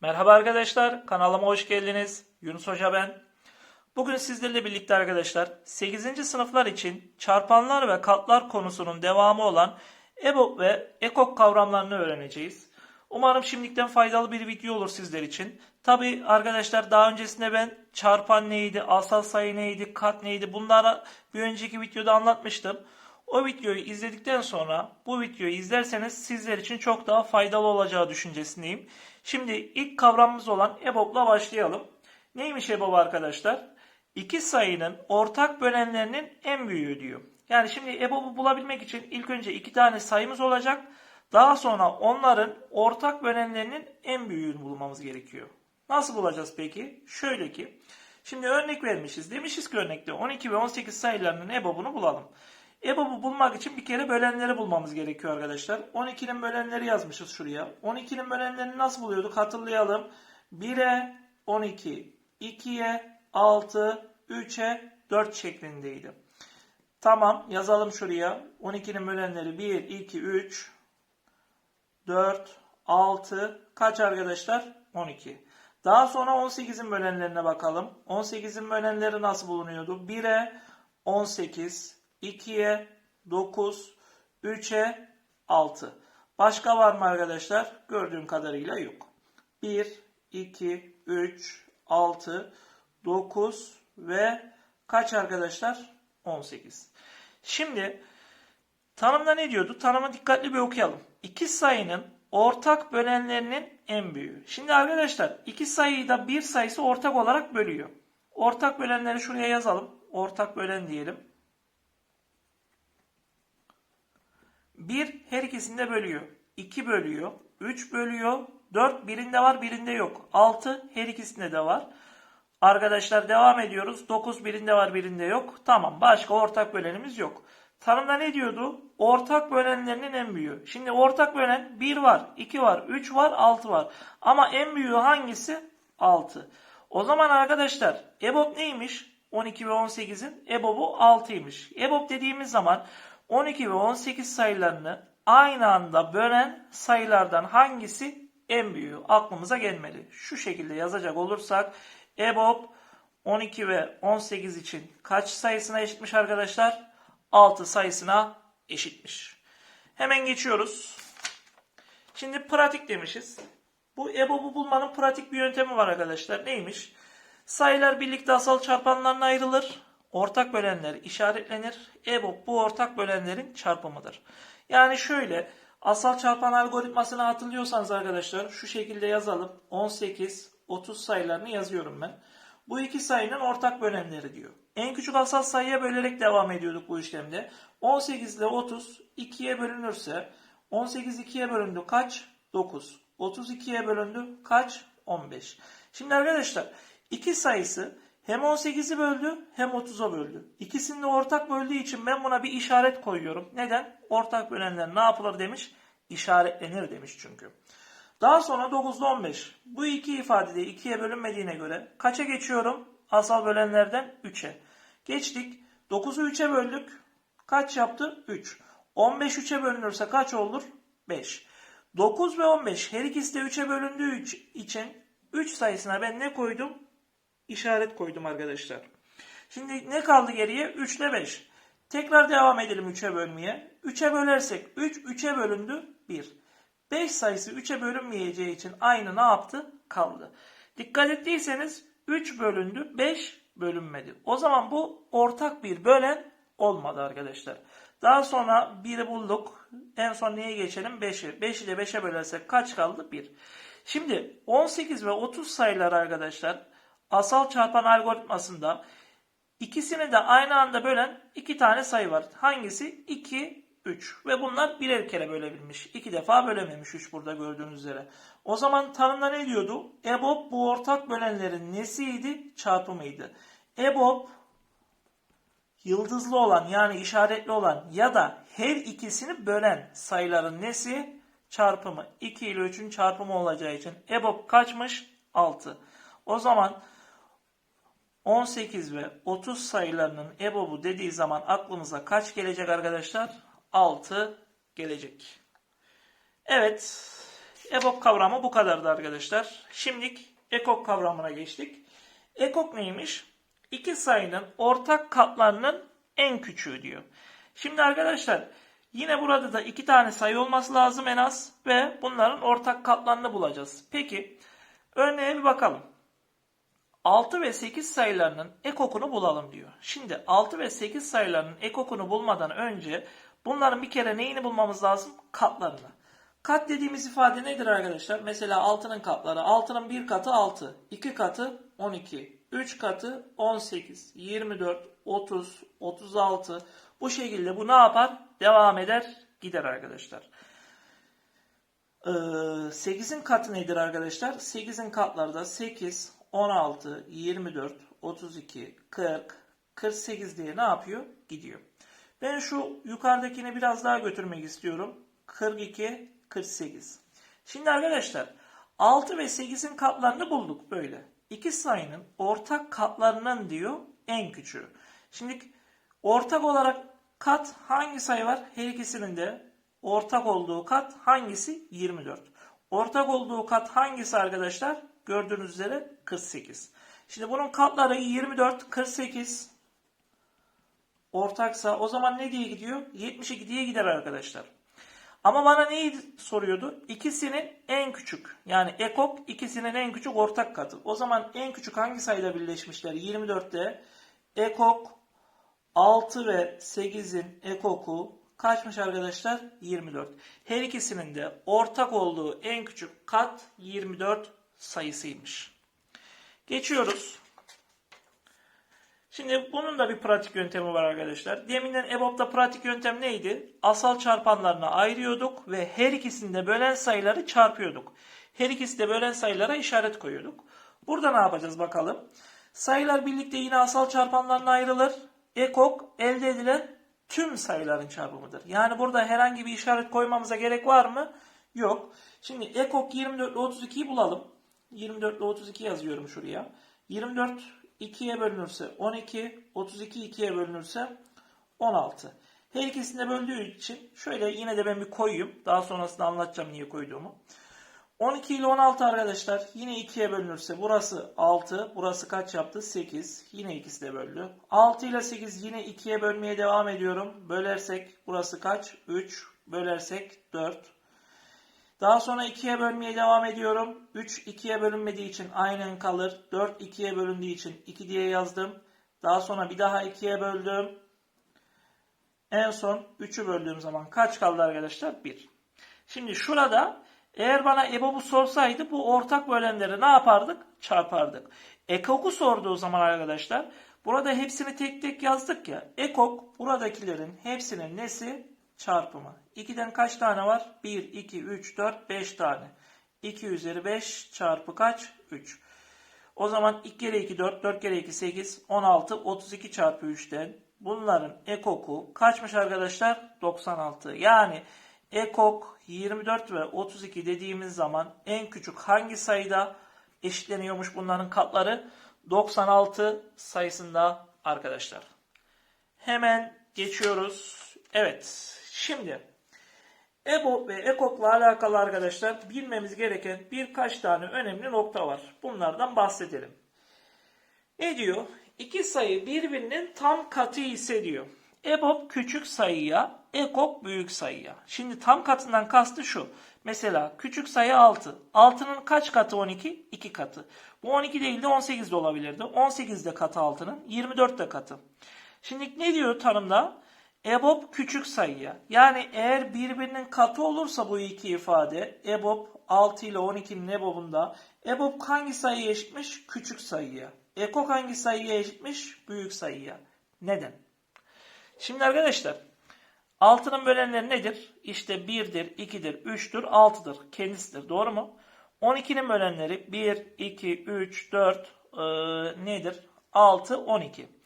Merhaba arkadaşlar, kanalıma hoş geldiniz. Yunus Hoca ben. Bugün sizlerle birlikte arkadaşlar 8. sınıflar için çarpanlar ve katlar konusunun devamı olan EBOB ve EKOK kavramlarını öğreneceğiz. Umarım şimdiden faydalı bir video olur sizler için. Tabi arkadaşlar daha öncesinde ben çarpan neydi, asal sayı neydi, kat neydi bunlara bir önceki videoda anlatmıştım. O videoyu izledikten sonra bu videoyu izlerseniz sizler için çok daha faydalı olacağı düşüncesindeyim. Şimdi ilk kavramımız olan EBOB'la başlayalım. Neymiş EBOB arkadaşlar? İki sayının ortak bölenlerinin en büyüğü diyor. Yani şimdi EBOB'u bulabilmek için ilk önce iki tane sayımız olacak. Daha sonra onların ortak bölenlerinin en büyüğünü bulmamız gerekiyor. Nasıl bulacağız peki? Şöyle ki, şimdi örnek vermişiz. Demişiz ki örnekte 12 ve 18 sayılarının EBOB'unu bulalım. EBOB'u bulmak için bir kere bölenleri bulmamız gerekiyor arkadaşlar. 12'nin bölenleri yazmışız şuraya. 12'nin bölenlerini nasıl buluyorduk hatırlayalım. 1'e 12, 2'ye 6, 3'e 4 şeklindeydi. Tamam yazalım şuraya. 12'nin bölenleri 1, 2, 3, 4, 6 kaç arkadaşlar? 12. Daha sonra 18'in bölenlerine bakalım. 18'in bölenleri nasıl bulunuyordu? 1'e 18, 2'ye 9, 3'e 6. Başka var mı arkadaşlar? Gördüğüm kadarıyla yok. 1, 2, 3, 6, 9 ve kaç arkadaşlar? 18. Şimdi tanımda ne diyordu? Tanımı dikkatli bir okuyalım. İki sayının ortak bölenlerinin en büyüğü. Şimdi arkadaşlar iki sayıyı da bir sayısı ortak olarak bölüyor. Ortak bölenleri şuraya yazalım. Ortak bölen diyelim. 1 her ikisinde bölüyor. 2 bölüyor. 3 bölüyor. 4 birinde var birinde yok. 6 her ikisinde de var. Arkadaşlar devam ediyoruz. 9 birinde var birinde yok. Tamam başka ortak bölenimiz yok. Tanımda ne diyordu? Ortak bölenlerinin en büyüğü. Şimdi ortak bölen 1 var, 2 var, 3 var, 6 var. Ama en büyüğü hangisi? 6. O zaman arkadaşlar EBOB neymiş? 12 ve 18'in EBOB'u 6'ymış. EBOB dediğimiz zaman 12 ve 18 sayılarını aynı anda bölen sayılardan hangisi en büyüğü aklımıza gelmeli. Şu şekilde yazacak olursak EBOB 12 ve 18 için kaç sayısına eşitmiş arkadaşlar? 6 sayısına eşitmiş. Hemen geçiyoruz. Şimdi pratik demişiz. Bu EBOB'u bulmanın pratik bir yöntemi var arkadaşlar. Neymiş? Sayılar birlikte asal çarpanlarına ayrılır. Ortak bölenler işaretlenir. EBOB bu ortak bölenlerin çarpımıdır. Yani şöyle asal çarpan algoritmasını hatırlıyorsanız arkadaşlar şu şekilde yazalım. 18, 30 sayılarını yazıyorum ben. Bu iki sayının ortak bölenleri diyor. En küçük asal sayıya bölerek devam ediyorduk bu işlemde. 18 ile 30 2'ye bölünürse 18 2'ye bölündü kaç? 9. 32'ye bölündü kaç? 15. Şimdi arkadaşlar iki sayısı hem 18'i böldü hem 30'a böldü. İkisini de ortak böldüğü için ben buna bir işaret koyuyorum. Neden? Ortak bölenler ne yapılır demiş? İşaretlenir demiş çünkü. Daha sonra 9 ile 15. Bu iki ifadede ikiye bölünmediğine göre kaça geçiyorum? Asal bölenlerden 3'e. Geçtik. 9'u 3'e böldük. Kaç yaptı? 3. 15 3'e bölünürse kaç olur? 5. 9 ve 15 her ikisi de 3'e bölündüğü için 3 sayısına ben ne koydum? İşaret koydum arkadaşlar. Şimdi ne kaldı geriye? 3 ile 5. Tekrar devam edelim 3'e bölmeye. 3'e bölersek 3 3'e bölündü 1. 5 sayısı 3'e bölünmeyeceği için aynı ne yaptı? Kaldı. Dikkat ettiyseniz 3 bölündü 5 bölünmedi. O zaman bu ortak bir bölen olmadı arkadaşlar. Daha sonra 1'i bulduk. En son neye geçelim? 5'i. 5 ile 5'e bölersek kaç kaldı? 1. Şimdi 18 ve 30 sayılar arkadaşlar asal çarpan algoritmasında ikisini de aynı anda bölen iki tane sayı var. Hangisi? 2, 3. Ve bunlar birer kere bölebilmiş. İki defa bölememiş 3 burada gördüğünüz üzere. O zaman tanımda ne diyordu? EBOB bu ortak bölenlerin nesiydi? Çarpımıydı. EBOB yıldızlı olan yani işaretli olan ya da her ikisini bölen sayıların nesi? Çarpımı. 2 ile 3'ün çarpımı olacağı için EBOB kaçmış? 6. O zaman 18 ve 30 sayılarının EBOB'u dediği zaman aklımıza kaç gelecek arkadaşlar? 6 gelecek. Evet. EBOB kavramı bu kadardı arkadaşlar. Şimdilik EKOK kavramına geçtik. EKOK neymiş? İki sayının ortak katlarının en küçüğü diyor. Şimdi arkadaşlar yine burada da iki tane sayı olması lazım en az ve bunların ortak katlarını bulacağız. Peki örneğe bir bakalım. 6 ve 8 sayılarının ekokunu bulalım diyor. Şimdi 6 ve 8 sayılarının ekokunu bulmadan önce bunların bir kere neyini bulmamız lazım? Katlarını. Kat dediğimiz ifade nedir arkadaşlar? Mesela 6'nın katları. 6'nın bir katı 6. 2 katı 12. 3 katı 18. 24, 30, 36. Bu şekilde bu ne yapar? Devam eder, gider arkadaşlar. Ee, 8'in katı nedir arkadaşlar? 8'in katları da 8, 16, 24, 32, 40, 48 diye ne yapıyor? Gidiyor. Ben şu yukarıdakini biraz daha götürmek istiyorum. 42, 48. Şimdi arkadaşlar 6 ve 8'in katlarını bulduk böyle. İki sayının ortak katlarının diyor en küçüğü. Şimdi ortak olarak kat hangi sayı var? Her ikisinin de ortak olduğu kat hangisi? 24. Ortak olduğu kat hangisi arkadaşlar? Gördüğünüz üzere 48. Şimdi bunun katları 24, 48 ortaksa o zaman ne diye gidiyor? 72 diye gider arkadaşlar. Ama bana neyi soruyordu? İkisinin en küçük. Yani ekok ikisinin en küçük ortak katı. O zaman en küçük hangi sayıda birleşmişler? 24'te ekok 6 ve 8'in ekoku kaçmış arkadaşlar? 24. Her ikisinin de ortak olduğu en küçük kat 24 sayısıymış. Geçiyoruz. Şimdi bunun da bir pratik yöntemi var arkadaşlar. Deminden EBOB'da pratik yöntem neydi? Asal çarpanlarına ayırıyorduk ve her ikisini de bölen sayıları çarpıyorduk. Her ikisi de bölen sayılara işaret koyuyorduk. Burada ne yapacağız bakalım. Sayılar birlikte yine asal çarpanlarına ayrılır. Ekok elde edilen tüm sayıların çarpımıdır. Yani burada herhangi bir işaret koymamıza gerek var mı? Yok. Şimdi ekok 24 ile 32'yi bulalım. 24 ile 32 yazıyorum şuraya. 24 2'ye bölünürse 12, 32 2'ye bölünürse 16. Her ikisini böldüğü için şöyle yine de ben bir koyayım. Daha sonrasında anlatacağım niye koyduğumu. 12 ile 16 arkadaşlar yine 2'ye bölünürse burası 6, burası kaç yaptı? 8. Yine ikisi de böldü. 6 ile 8 yine 2'ye bölmeye devam ediyorum. Bölersek burası kaç? 3. Bölersek 4. Daha sonra 2'ye bölmeye devam ediyorum. 3 2'ye bölünmediği için aynen kalır. 4 2'ye bölündüğü için 2 diye yazdım. Daha sonra bir daha 2'ye böldüm. En son 3'ü böldüğüm zaman kaç kaldı arkadaşlar? 1. Şimdi şurada eğer bana EBOB'u sorsaydı bu ortak bölenleri ne yapardık? Çarpardık. EKOK'u sorduğu zaman arkadaşlar burada hepsini tek tek yazdık ya. EKOK buradakilerin hepsinin nesi? Çarpımı. 2'den kaç tane var? 1, 2, 3, 4, 5 tane. 2 üzeri 5 çarpı kaç? 3. O zaman 2 kere 2 4, 4 kere 2 8, 16, 32 çarpı 3'ten bunların ekoku kaçmış arkadaşlar? 96. Yani ekok 24 ve 32 dediğimiz zaman en küçük hangi sayıda eşitleniyormuş bunların katları? 96 sayısında arkadaşlar. Hemen geçiyoruz. Evet. Şimdi EBO ve EKOK'la alakalı arkadaşlar bilmemiz gereken birkaç tane önemli nokta var. Bunlardan bahsedelim. Ne diyor? İki sayı birbirinin tam katı ise diyor. EBOB küçük sayıya, EKOK büyük sayıya. Şimdi tam katından kastı şu. Mesela küçük sayı 6. 6'nın kaç katı 12? 2 katı. Bu 12 değil de 18 de olabilirdi. 18 de katı 6'nın. 24 de katı. Şimdi ne diyor tanımda? EBOB küçük sayıya. Yani eğer birbirinin katı olursa bu iki ifade EBOB 6 ile 12'nin EBOB'unda EBOB hangi sayıya eşitmiş? Küçük sayıya. EKOK hangi sayıya eşitmiş? Büyük sayıya. Neden? Şimdi arkadaşlar 6'nın bölenleri nedir? İşte 1'dir, 2'dir, 3'tür, 6'dır. Kendisidir. Doğru mu? 12'nin bölenleri 1, 2, 3, 4 e, nedir? 6, 12.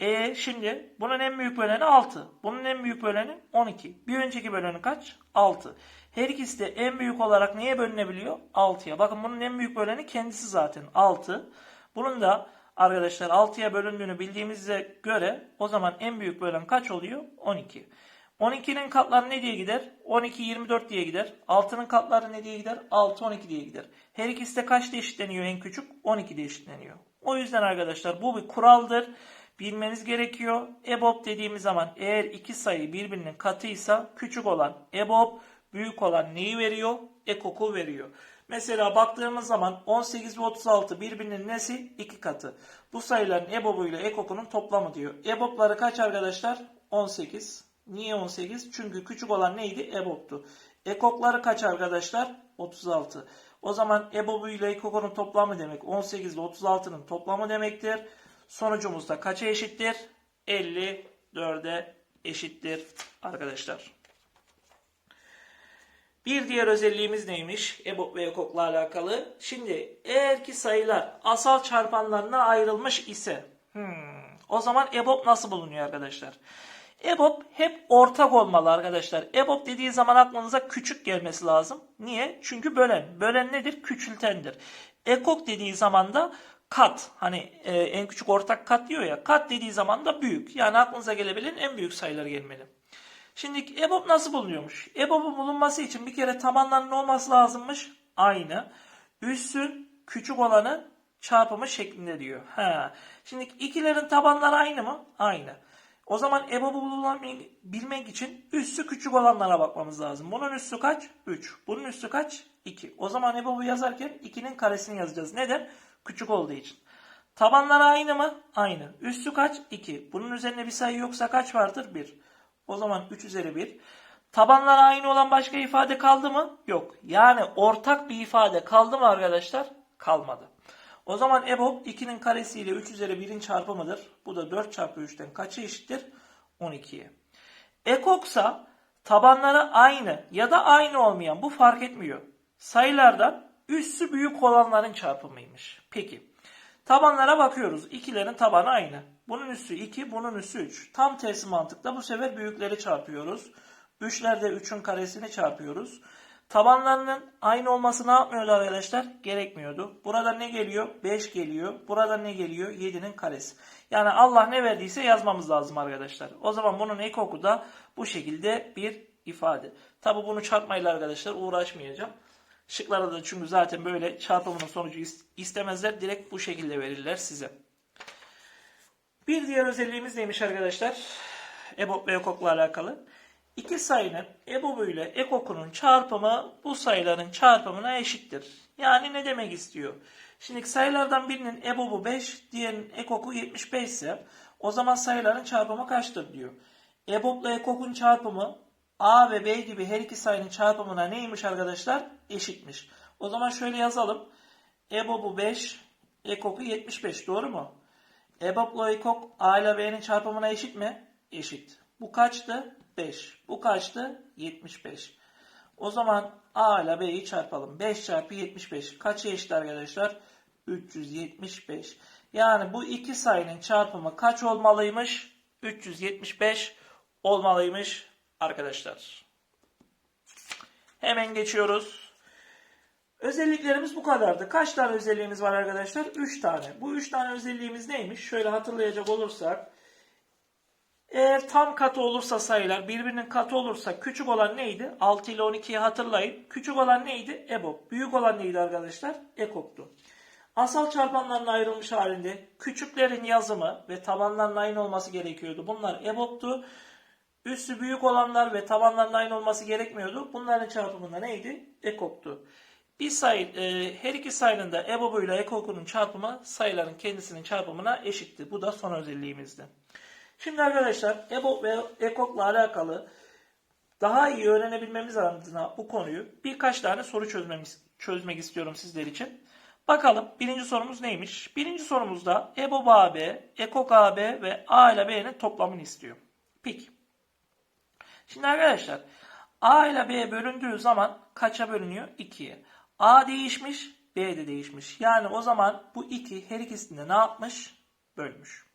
E şimdi bunun en büyük böleni 6. Bunun en büyük böleni 12. Bir önceki böleni kaç? 6. Her ikisi de en büyük olarak neye bölünebiliyor? 6'ya. Bakın bunun en büyük böleni kendisi zaten 6. Bunun da arkadaşlar 6'ya bölündüğünü bildiğimize göre o zaman en büyük bölen kaç oluyor? 12. 12'nin katları ne diye gider? 12 24 diye gider. 6'nın katları ne diye gider? 6 12 diye gider. Her ikisi de kaçta eşitleniyor en küçük? 12'de eşitleniyor. O yüzden arkadaşlar bu bir kuraldır. Bilmeniz gerekiyor. EBOB dediğimiz zaman eğer iki sayı birbirinin katıysa küçük olan EBOB, büyük olan neyi veriyor? EKOK'u veriyor. Mesela baktığımız zaman 18 ve 36 birbirinin nesi? İki katı. Bu sayıların EBOB'u ile EKOK'unun toplamı diyor. EBOB'ları kaç arkadaşlar? 18. Niye 18? Çünkü küçük olan neydi? EBOB'tu. EKOK'ları kaç arkadaşlar? 36. O zaman EBOB'u ile EKOK'unun toplamı demek 18 ile 36'nın toplamı demektir. Sonucumuz da kaça eşittir? 54'e eşittir arkadaşlar. Bir diğer özelliğimiz neymiş? EBOB ve EKOK'la alakalı. Şimdi eğer ki sayılar asal çarpanlarına ayrılmış ise hmm, o zaman EBOB nasıl bulunuyor arkadaşlar? EBOB hep ortak olmalı arkadaşlar. EBOB dediği zaman aklınıza küçük gelmesi lazım. Niye? Çünkü bölen. Bölen nedir? Küçültendir. EKOK dediği zaman da kat. Hani e, en küçük ortak kat diyor ya. Kat dediği zaman da büyük. Yani aklınıza gelebilen en büyük sayılar gelmeli. Şimdi EBOB nasıl bulunuyormuş? EBOB'un bulunması için bir kere tabanların olması lazımmış? Aynı. Üssün küçük olanı çarpımı şeklinde diyor. Ha. Şimdi ikilerin tabanları aynı mı? Aynı. O zaman EBOB'u bulabilmek için üssü küçük olanlara bakmamız lazım. Bunun üssü kaç? 3. Bunun üssü kaç? 2. O zaman EBOB'u yazarken 2'nin karesini yazacağız. Neden? Küçük olduğu için. Tabanları aynı mı? Aynı. Üssü kaç? 2. Bunun üzerine bir sayı yoksa kaç vardır? 1. O zaman 3 üzeri 1. Tabanları aynı olan başka ifade kaldı mı? Yok. Yani ortak bir ifade kaldı mı arkadaşlar? Kalmadı. O zaman EBOB 2'nin karesi ile 3 üzeri 1'in çarpımıdır. Bu da 4 çarpı 3'ten kaça eşittir? 12'ye. EKOK'sa tabanları aynı ya da aynı olmayan bu fark etmiyor. Sayılardan üssü büyük olanların çarpımıymış. Peki. Tabanlara bakıyoruz. İkilerin tabanı aynı. Bunun üssü 2, bunun üssü 3. Tam tersi mantıkla bu sefer büyükleri çarpıyoruz. 3'lerde 3'ün karesini çarpıyoruz. Tabanlarının aynı olması ne yapmıyordu arkadaşlar? Gerekmiyordu. Burada ne geliyor? 5 geliyor. Burada ne geliyor? 7'nin karesi. Yani Allah ne verdiyse yazmamız lazım arkadaşlar. O zaman bunun ek oku da bu şekilde bir ifade. Tabi bunu çarpmayla arkadaşlar uğraşmayacağım. Şıklarda da çünkü zaten böyle çarpımının sonucu istemezler. Direkt bu şekilde verirler size. Bir diğer özelliğimiz neymiş arkadaşlar? EBOB ve EKOK'la alakalı. İki sayının EBOB'u ile EKOK'unun çarpımı bu sayıların çarpımına eşittir. Yani ne demek istiyor? Şimdi sayılardan birinin EBOB'u 5, diğerinin EKOK'u 75 ise o zaman sayıların çarpımı kaçtır diyor. EBOB ile EKOK'un çarpımı A ve B gibi her iki sayının çarpımına neymiş arkadaşlar? Eşitmiş. O zaman şöyle yazalım. EBOB'u 5, EKOK'u 75 doğru mu? EBOB ile EKOK A ile B'nin çarpımına eşit mi? Eşit. Bu kaçtı? 5. Bu kaçtı? 75. O zaman A ile B'yi çarpalım. 5 çarpı 75. Kaça eşit arkadaşlar? 375. Yani bu iki sayının çarpımı kaç olmalıymış? 375 olmalıymış arkadaşlar. Hemen geçiyoruz. Özelliklerimiz bu kadardı. Kaç tane özelliğimiz var arkadaşlar? 3 tane. Bu 3 tane özelliğimiz neymiş? Şöyle hatırlayacak olursak. Eğer tam katı olursa sayılar birbirinin katı olursa küçük olan neydi? 6 ile 12'yi hatırlayın. Küçük olan neydi? EBOB. Büyük olan neydi arkadaşlar? EKOK'tu. Asal çarpanların ayrılmış halinde küçüklerin yazımı ve tabanların aynı olması gerekiyordu. Bunlar EBOB'tu. Üssü büyük olanlar ve tabanların aynı olması gerekmiyordu. Bunların çarpımında neydi? EKOK'tu. Bir sayı, e, her iki sayının da EBOB ile EKOK'un çarpımı sayıların kendisinin çarpımına eşitti. Bu da son özelliğimizdi. Şimdi arkadaşlar EBOB ve EKOK'la alakalı daha iyi öğrenebilmemiz adına bu konuyu birkaç tane soru çözmemiz, çözmek istiyorum sizler için. Bakalım birinci sorumuz neymiş? Birinci sorumuzda EBOB AB, EKOK AB ve A ile B'nin toplamını istiyor. Peki. Şimdi arkadaşlar A ile B bölündüğü zaman kaça bölünüyor? 2'ye. A değişmiş, B de değişmiş. Yani o zaman bu 2 her ikisinde ne yapmış? Bölmüş.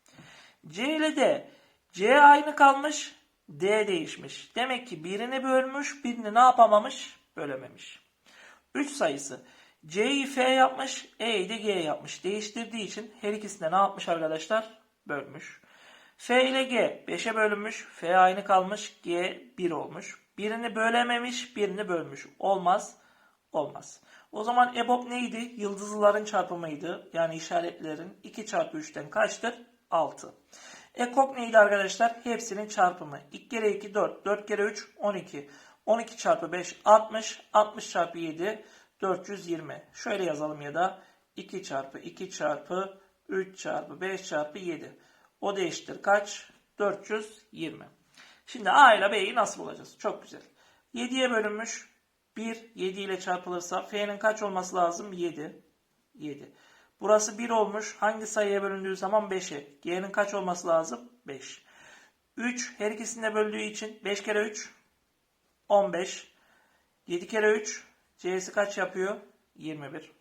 C ile D. C aynı kalmış, D değişmiş. Demek ki birini bölmüş, birini ne yapamamış? Bölememiş. 3 sayısı. C'yi F yapmış, E'yi de G yapmış. Değiştirdiği için her ikisinde ne yapmış arkadaşlar? Bölmüş. F ile G 5'e bölünmüş. F aynı kalmış. G 1 olmuş. Birini bölememiş, birini bölmüş. Olmaz. Olmaz. O zaman EBOB neydi? Yıldızların çarpımıydı. Yani işaretlerin 2 çarpı 3'ten kaçtır? 6. EKOK neydi arkadaşlar? Hepsinin çarpımı. 2 kere 2 4, 4 kere 3 12. 12 çarpı 5 60, 60 çarpı 7 420. Şöyle yazalım ya da 2 çarpı 2 çarpı 3 çarpı 5 çarpı 7. O da eşittir kaç? 420. Şimdi A ile B'yi nasıl bulacağız? Çok güzel. 7'ye bölünmüş. 1 7 ile çarpılırsa F'nin kaç olması lazım? 7. 7. Burası 1 olmuş. Hangi sayıya bölündüğü zaman 5'e. G'nin kaç olması lazım? 5. 3 her ikisinde böldüğü için 5 kere 3 15. 7 kere 3 C'si kaç yapıyor? 21.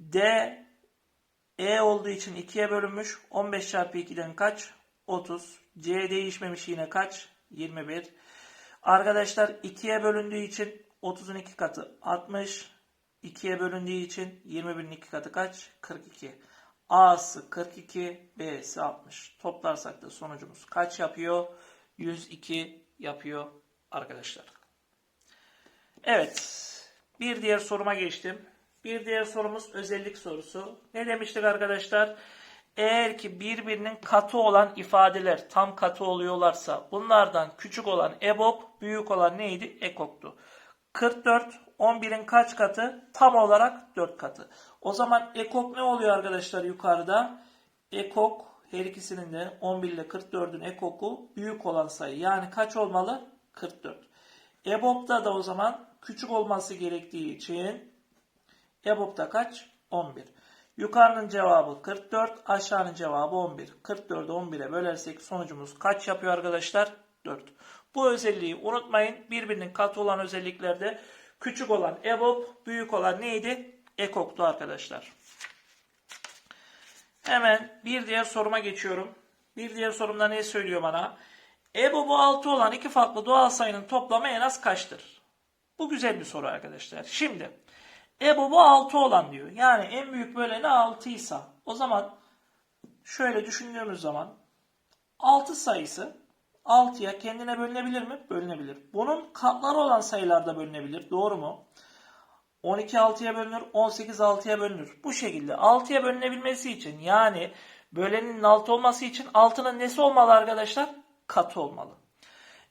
D E olduğu için 2'ye bölünmüş. 15 çarpı 2'den kaç? 30. C değişmemiş yine kaç? 21. Arkadaşlar 2'ye bölündüğü için 30'un 2 katı 60. 2'ye bölündüğü için 21'in 2 katı kaç? 42. A'sı 42, B'si 60. Toplarsak da sonucumuz kaç yapıyor? 102 yapıyor arkadaşlar. Evet. Bir diğer soruma geçtim. Bir diğer sorumuz özellik sorusu. Ne demiştik arkadaşlar? Eğer ki birbirinin katı olan ifadeler tam katı oluyorlarsa bunlardan küçük olan EBOB, büyük olan neydi? EKOK'tu. 44, 11'in kaç katı? Tam olarak 4 katı. O zaman EKOK ne oluyor arkadaşlar yukarıda? EKOK her ikisinin de 11 ile 44'ün EKOK'u büyük olan sayı. Yani kaç olmalı? 44. EBOB'da da o zaman küçük olması gerektiği için EBOB'da kaç? 11. Yukarının cevabı 44, aşağının cevabı 11. 44'ü 11'e bölersek sonucumuz kaç yapıyor arkadaşlar? 4. Bu özelliği unutmayın. Birbirinin katı olan özelliklerde küçük olan EBOB, büyük olan neydi? EKOK'tu arkadaşlar. Hemen bir diğer soruma geçiyorum. Bir diğer sorumda ne söylüyor bana? EBOB'u 6 olan iki farklı doğal sayının toplamı en az kaçtır? Bu güzel bir soru arkadaşlar. Şimdi EBOB'u 6 olan diyor. Yani en büyük böleni 6 ise o zaman şöyle düşündüğümüz zaman 6 sayısı 6'ya kendine bölünebilir mi? Bölünebilir. Bunun katları olan sayılarda bölünebilir. Doğru mu? 12 6'ya bölünür, 18 6'ya bölünür. Bu şekilde 6'ya bölünebilmesi için yani bölenin 6 olması için 6'nın nesi olmalı arkadaşlar? Katı olmalı.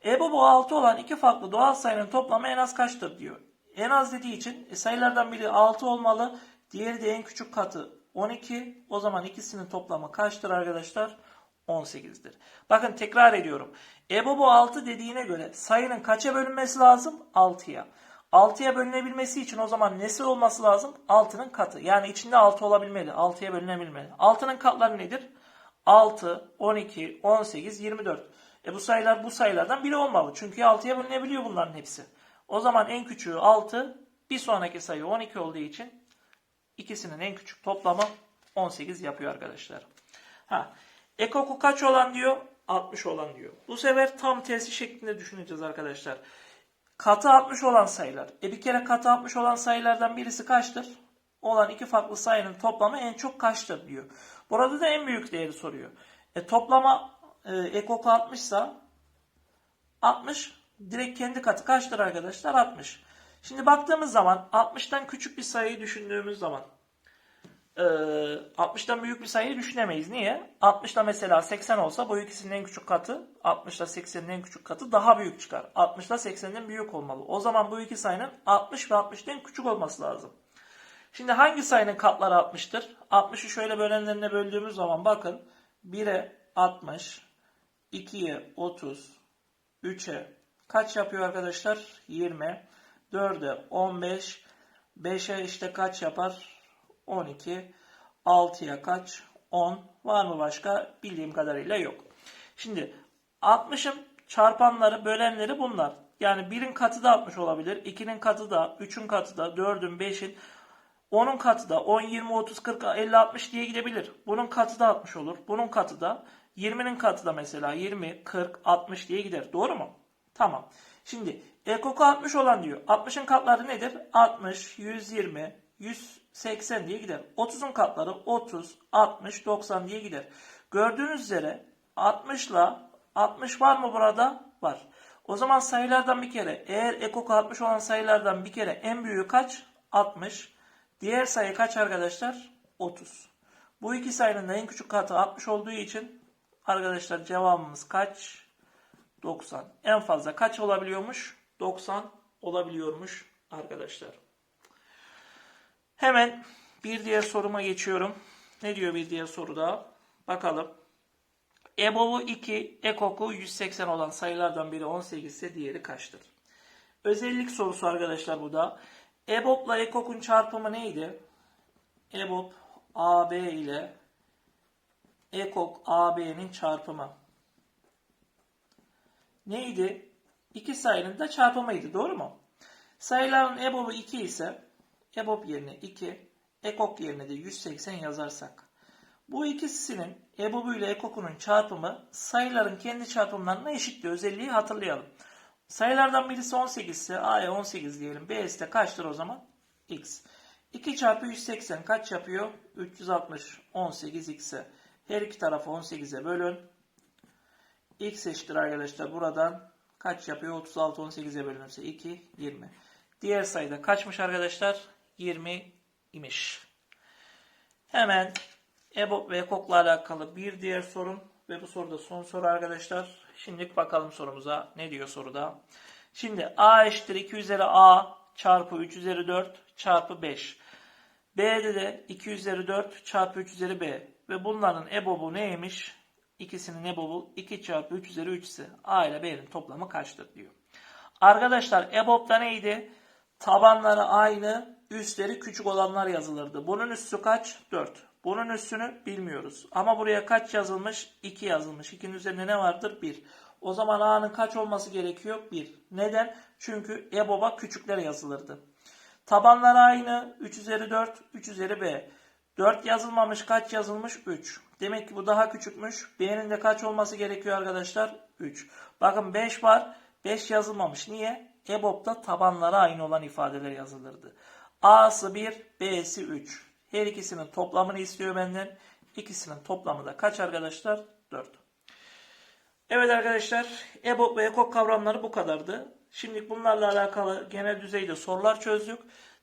EBOB'u 6 olan iki farklı doğal sayının toplamı en az kaçtır diyor. En az dediği için e, sayılardan biri 6 olmalı. Diğeri de en küçük katı 12. O zaman ikisinin toplamı kaçtır arkadaşlar? 18'dir. Bakın tekrar ediyorum. EBOB'u 6 dediğine göre sayının kaça bölünmesi lazım? 6'ya. 6'ya bölünebilmesi için o zaman nesi olması lazım? 6'nın katı. Yani içinde 6 olabilmeli. 6'ya bölünebilmeli. 6'nın katları nedir? 6, 12, 18, 24. E bu sayılar bu sayılardan biri olmalı. Çünkü 6'ya bölünebiliyor bunların hepsi. O zaman en küçüğü 6, bir sonraki sayı 12 olduğu için ikisinin en küçük toplamı 18 yapıyor arkadaşlar. Ha, ekoku kaç olan diyor? 60 olan diyor. Bu sefer tam tersi şeklinde düşüneceğiz arkadaşlar. Katı 60 olan sayılar. E bir kere katı 60 olan sayılardan birisi kaçtır? Olan iki farklı sayının toplamı en çok kaçtır diyor. Burada da en büyük değeri soruyor. E toplama e, ekoku 60 ise 60 direkt kendi katı kaçtır arkadaşlar? 60. Şimdi baktığımız zaman 60'tan küçük bir sayıyı düşündüğümüz zaman e, 60'tan büyük bir sayıyı düşünemeyiz. Niye? 60'da mesela 80 olsa bu ikisinin en küçük katı 60'da 80'in en küçük katı daha büyük çıkar. 60'da 80'den büyük olmalı. O zaman bu iki sayının 60 ve 60'tan küçük olması lazım. Şimdi hangi sayının katları 60'tır? 60'ı şöyle bölenlerine böldüğümüz zaman bakın 1'e 60, 2'ye 30, 3'e kaç yapıyor arkadaşlar? 20, 4'e 15, 5'e işte kaç yapar? 12, 6'ya kaç? 10. Var mı başka? Bildiğim kadarıyla yok. Şimdi 60'ın çarpanları, bölenleri bunlar. Yani 1'in katı da 60 olabilir. 2'nin katı da, 3'ün katı da, 4'ün, 5'in, 10'un katı da 10, 20, 30, 40, 50, 60 diye gidebilir. Bunun katı da 60 olur. Bunun katı da 20'nin katı da mesela 20, 40, 60 diye gider. Doğru mu? Tamam. Şimdi ekoku 60 olan diyor. 60'ın katları nedir? 60, 120, 180 diye gider. 30'un katları 30, 60, 90 diye gider. Gördüğünüz üzere 60 ile 60 var mı burada? Var. O zaman sayılardan bir kere eğer ekok 60 olan sayılardan bir kere en büyüğü kaç? 60. Diğer sayı kaç arkadaşlar? 30. Bu iki sayının en küçük katı 60 olduğu için arkadaşlar cevabımız kaç? 90. En fazla kaç olabiliyormuş? 90 olabiliyormuş arkadaşlar. Hemen bir diğer soruma geçiyorum. Ne diyor bir diğer soruda? Bakalım. EBOB'u 2, EKOK'u 180 olan sayılardan biri 18 ise diğeri kaçtır? Özellik sorusu arkadaşlar bu da. EBOB'la EKOK'un çarpımı neydi? EBOB AB ile EKOK AB'nin çarpımı. Neydi? İki sayının da çarpımıydı. Doğru mu? Sayıların EBOB'u 2 ise EBOB yerine 2, EKOK yerine de 180 yazarsak. Bu ikisinin EBOB'u ile EKOK'unun çarpımı sayıların kendi çarpımlarına eşitli özelliği hatırlayalım. Sayılardan birisi 18 ise A'ya 18 diyelim. B'si de kaçtır o zaman? X. 2 çarpı 180 kaç yapıyor? 360. 18 X'e. Her iki tarafı 18'e bölün. X eşittir arkadaşlar buradan kaç yapıyor? 36 18'e bölünürse 2 20. Diğer sayıda kaçmış arkadaşlar? 20 imiş. Hemen EBOB ve EKOK'la alakalı bir diğer sorun ve bu soruda son soru arkadaşlar. Şimdi bakalım sorumuza ne diyor soruda. Şimdi A eşittir 2 üzeri A çarpı 3 üzeri 4 çarpı 5. B'de de 2 üzeri 4 çarpı 3 üzeri B. Ve bunların EBOB'u neymiş? İkisinin EBOB'u 2 çarpı 3 üzeri 3 ise A ile B'nin toplamı kaçtır diyor. Arkadaşlar EBOB'da neydi? Tabanları aynı, üstleri küçük olanlar yazılırdı. Bunun üstü kaç? 4. Bunun üstünü bilmiyoruz. Ama buraya kaç yazılmış? 2 yazılmış. 2'nin üzerinde ne vardır? 1. O zaman A'nın kaç olması gerekiyor? 1. Neden? Çünkü EBOB'a küçükler yazılırdı. Tabanlar aynı. 3 üzeri 4, 3 üzeri B. 4 yazılmamış kaç yazılmış? 3. Demek ki bu daha küçükmüş. B'nin de kaç olması gerekiyor arkadaşlar? 3. Bakın 5 var. 5 yazılmamış. Niye? EBOB'da tabanlara aynı olan ifadeler yazılırdı. A'sı 1, B'si 3. Her ikisinin toplamını istiyor benden. İkisinin toplamı da kaç arkadaşlar? 4. Evet arkadaşlar, EBOB ve EKOK kavramları bu kadardı. Şimdi bunlarla alakalı genel düzeyde sorular çözdük.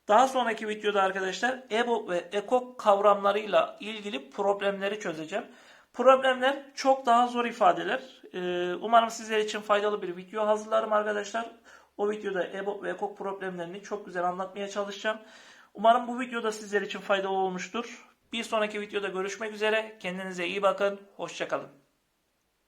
Daha sonraki videoda arkadaşlar EBOB ve EKOK kavramlarıyla ilgili problemleri çözeceğim. Problemler çok daha zor ifadeler. Ee, Umarım sizler için faydalı bir video hazırlarım arkadaşlar. O videoda EBOB ve EKOK problemlerini çok güzel anlatmaya çalışacağım. Umarım bu videoda sizler için faydalı olmuştur. Bir sonraki videoda görüşmek üzere. Kendinize iyi bakın. Hoşçakalın.